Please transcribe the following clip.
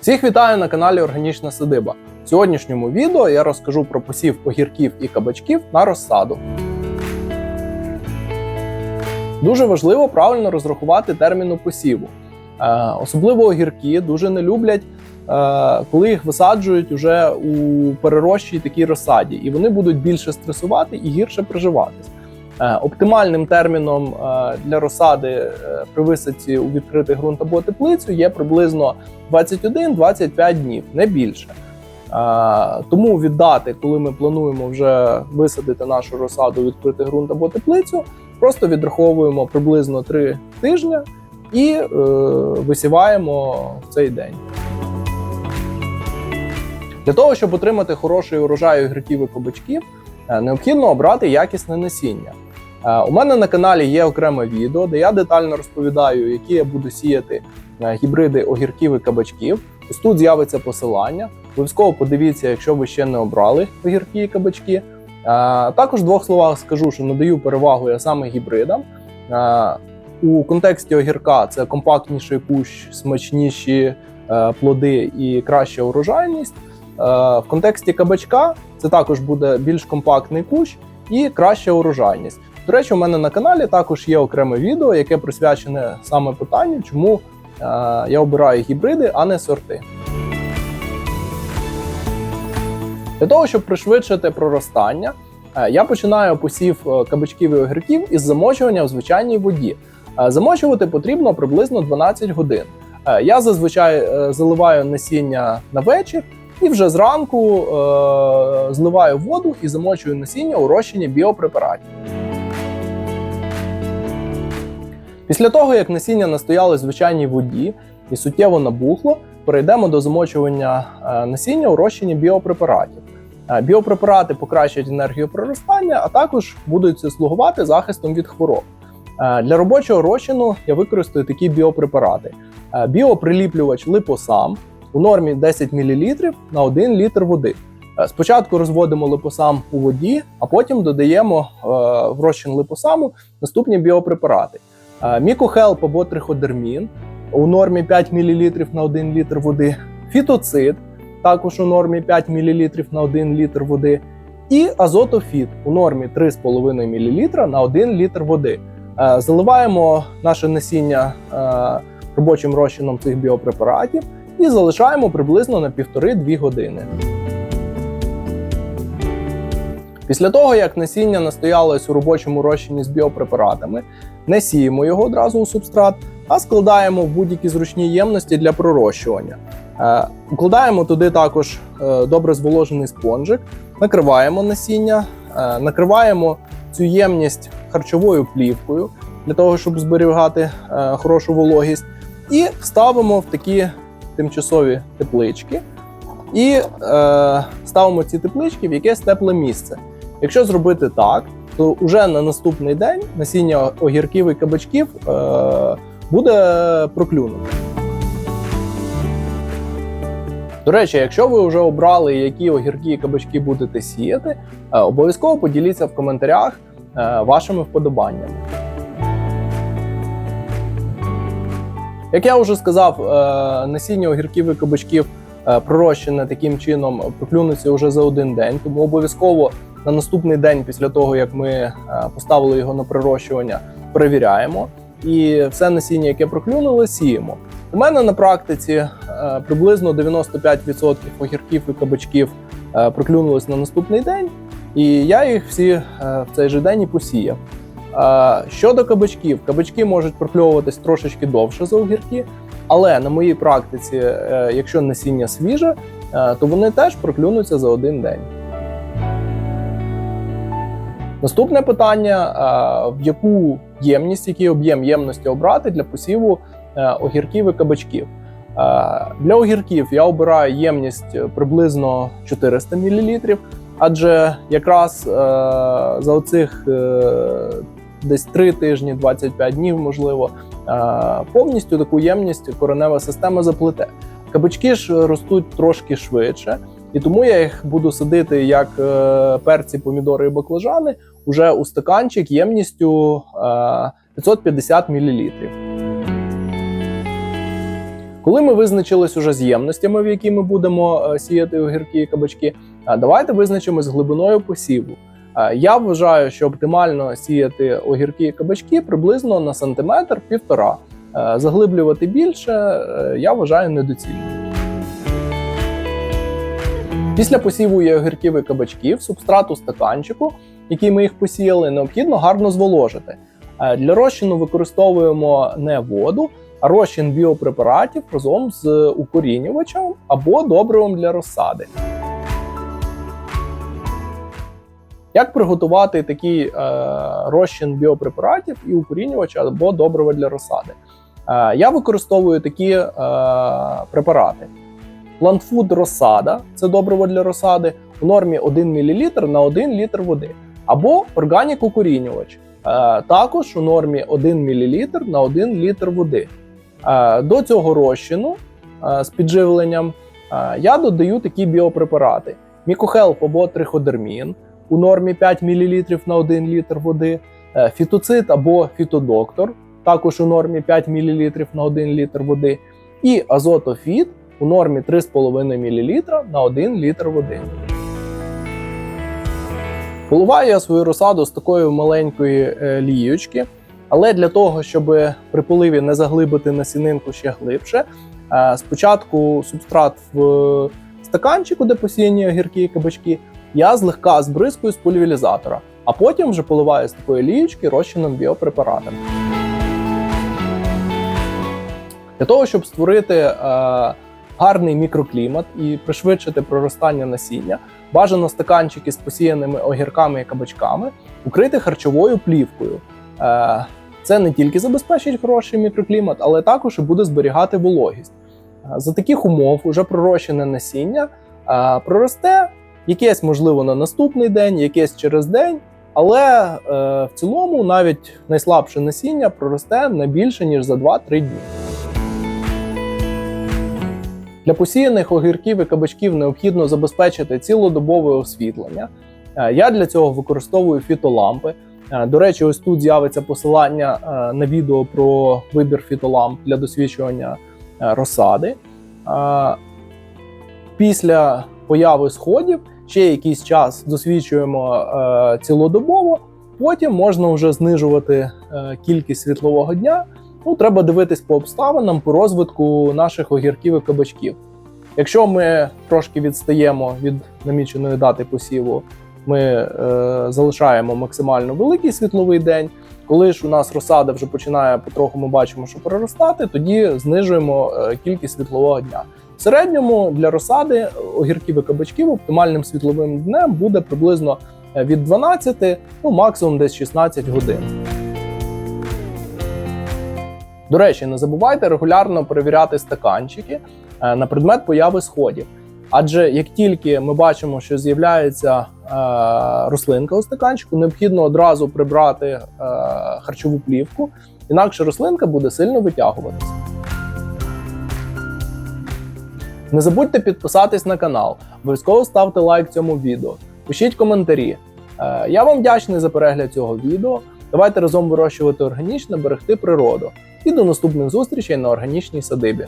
Всіх вітаю на каналі Органічна Садиба. В сьогоднішньому відео я розкажу про посів огірків і кабачків на розсаду. Дуже важливо правильно розрахувати терміну посіву. Е, особливо огірки дуже не люблять, е, коли їх висаджують уже у перерощій такій розсаді, і вони будуть більше стресувати і гірше приживатись. Е, Оптимальним терміном е, для розсади е, при висадці у відкритий ґрунт або теплицю є приблизно 21-25 днів, не більше. Тому від дати, коли ми плануємо вже висадити нашу розсаду у відкритий ґрунт або теплицю, просто відраховуємо приблизно 3 тижні і висіваємо в цей день. Для того, щоб отримати хороший урожай огірків і кабачків, необхідно обрати якісне насіння. Е, У мене на каналі є окреме відео, де я детально розповідаю, які я буду сіяти е, гібриди огірків і кабачків. Ось тут з'явиться посилання. Обов'язково подивіться, якщо ви ще не обрали огірки і кабачки. Е, Також в двох словах скажу, що надаю перевагу я саме гібридам. У контексті огірка це компактніший кущ, смачніші плоди і краща урожайність. В контексті кабачка це також буде більш компактний кущ і краща урожайність. До речі, у мене на каналі також є окреме відео, яке присвячене саме питанню, чому е, я обираю гібриди, а не сорти. Для того, щоб пришвидшити проростання, е, я починаю посів е, кабачків і огірків із замочування в звичайній воді. Замочувати потрібно приблизно 12 годин. Я зазвичай заливаю насіння на вечір і вже зранку зливаю воду і замочую насіння у розчині біопрепаратів. Після того, як насіння настояло в звичайній воді і суттєво набухло, перейдемо до замочування е, насіння у розчині біопрепаратів. Е, Біопрепарати покращать енергію проростання, а також будуть слугувати захистом від хвороб. Е, Для робочого розчину я використаю такі біопрепарати: біоприліплювач липосам у нормі 10 мл на 1 літр води. Спочатку розводимо липосам у воді, а потім додаємо в розчин липосаму наступні біопрепарати. Мікохелп або триходермін. У нормі 5 мл на 1 літр води, фітоцид. Також у нормі 5 мл на 1 літр води, і азотофіт. У нормі 3,5 мл на 1 літр води. Заливаємо наше насіння робочим розчином цих біопрепаратів і залишаємо приблизно на 1,5-2 години. Після того, як насіння настоялось у робочому розчині з біопрепаратами, не сіємо його одразу у субстрат, а складаємо в будь-які зручні ємності для пророщування. Е, Укладаємо туди також е, добре зволожений спонжик, накриваємо насіння, е, накриваємо цю ємність харчовою плівкою для того, щоб зберігати хорошу вологість, і ставимо в такі тимчасові теплички. І е, ставимо ці теплички в якесь тепле місце. Якщо зробити так, то вже на наступний день насіння огірків і кабачків е, буде проклюнуте. До речі, якщо ви вже обрали, які огірки і кабачки будете сіяти, е, обов'язково поділіться в коментарях е, вашими вподобаннями. Як я вже сказав, е, насіння огірків і кабачків е, пророщене таким чином проклюнеться вже за один день, тому обов'язково на наступний день, після того як ми е, поставили його на прирощування, перевіряємо. І все насіння, яке проклюнуло, сіємо. У мене на практиці е, приблизно 95% огірків і кабачків е, проклюнулось на наступний день, і я їх всі в цей же день і посіяв. Щодо кабачків, кабачки можуть прокльовуватись трошечки довше за огірки, але на моїй практиці, якщо насіння свіже, то вони теж проклюнуться за один день. Наступне питання: е, в яку ємність, який об'єм ємності обрати для посіву е, огірків і кабачків? Е, Для огірків я обираю ємність приблизно 400 мл, адже якраз за оцих десь 3 тижні, 25 днів, можливо, повністю таку ємність коренева система заплете. Кабачки ж ростуть трошки швидше, і тому я їх буду садити як е, перці, помідори і баклажани уже у стаканчик ємністю е, 550 мл. Коли ми визначились уже з ємностями, в які ми будемо е, сіяти огірки і кабачки, е, давайте визначимось з глибиною посіву. Е, Я вважаю, що оптимально сіяти огірки і кабачки приблизно на сантиметр півтора. Е, Заглиблювати більше е, я вважаю недоцільно. Після посіву є огірків і кабачків, субстрату стаканчику, який ми їх посіяли, необхідно гарно зволожити. Е, Для розчину використовуємо не воду, а розчин біопрепаратів разом з укорінювачем або добривом для розсади. Як приготувати такий е, розчин біопрепаратів і укорінювача або добрива для розсади? Е, я використовую такі е, препарати. Плантфуд розсада це добриво для розсади. У нормі 1 мл на 1 літр води. Або органік укорінювач, е, також у нормі 1 мл на 1 літр води. Е, До цього розчину е, з підживленням я додаю такі біопрепарати: Мікохелп або триходермін у нормі 5 мл на 1 літр води, фітоцит або фітодоктор, також у нормі 5 мл на 1 літр води, і азотофіт у нормі 3,5 мл на 1 літр води. Поливаю я свою розсаду з такої маленької е, ліючки, але для того, щоб при поливі не заглибити насінинку ще глибше, е, спочатку субстрат в стаканчику, де посіяні огірки і кабачки, я злегка збризкую з пульверізатора, а потім вже поливаю з такої ліючки розчином біопрепаратом. Для того, щоб створити е, гарний мікроклімат і пришвидшити проростання насіння, бажано стаканчики з посіяними огірками і кабачками укрити харчовою плівкою. Е, це не тільки забезпечить хороший мікроклімат, але також і буде зберігати вологість. Е, За таких умов уже пророщене насіння е, проросте якесь, можливо, на наступний день, якесь через день. Але е, в цілому навіть найслабше насіння проросте не більше ніж за 2-3 дні. Для посіяних огірків і кабачків необхідно забезпечити цілодобове освітлення. Е, Я для цього використовую фітолампи. Е, До речі, ось тут з'явиться посилання е, на відео про вибір фітоламп для досвідчування розсади. Після появи сходів ще якийсь час досвідчуємо цілодобово. Потім можна вже знижувати кількість світлового дня. Ну, треба дивитись по обставинам, по розвитку наших огірків і кабачків. Якщо ми трошки відстаємо від наміченої дати посіву, ми е, залишаємо максимально великий світловий день. Коли ж у нас розсада вже починає потроху, ми бачимо, що проростати, тоді знижуємо е, кількість світлового дня. В середньому для розсади огірків і кабачків оптимальним світловим днем буде приблизно е, від 12, ну максимум десь 16 годин. До речі, не забувайте регулярно перевіряти стаканчики е, на предмет появи сходів. Адже як тільки ми бачимо, що з'являється е, рослинка у стаканчику, необхідно одразу прибрати е, харчову плівку, інакше рослинка буде сильно витягуватися. Не забудьте підписатись на канал, обов'язково ставте лайк цьому відео, пишіть коментарі. Я вам вдячний за перегляд цього відео. Давайте разом вирощувати органічно, берегти природу. І до наступних зустрічей на органічній садибі.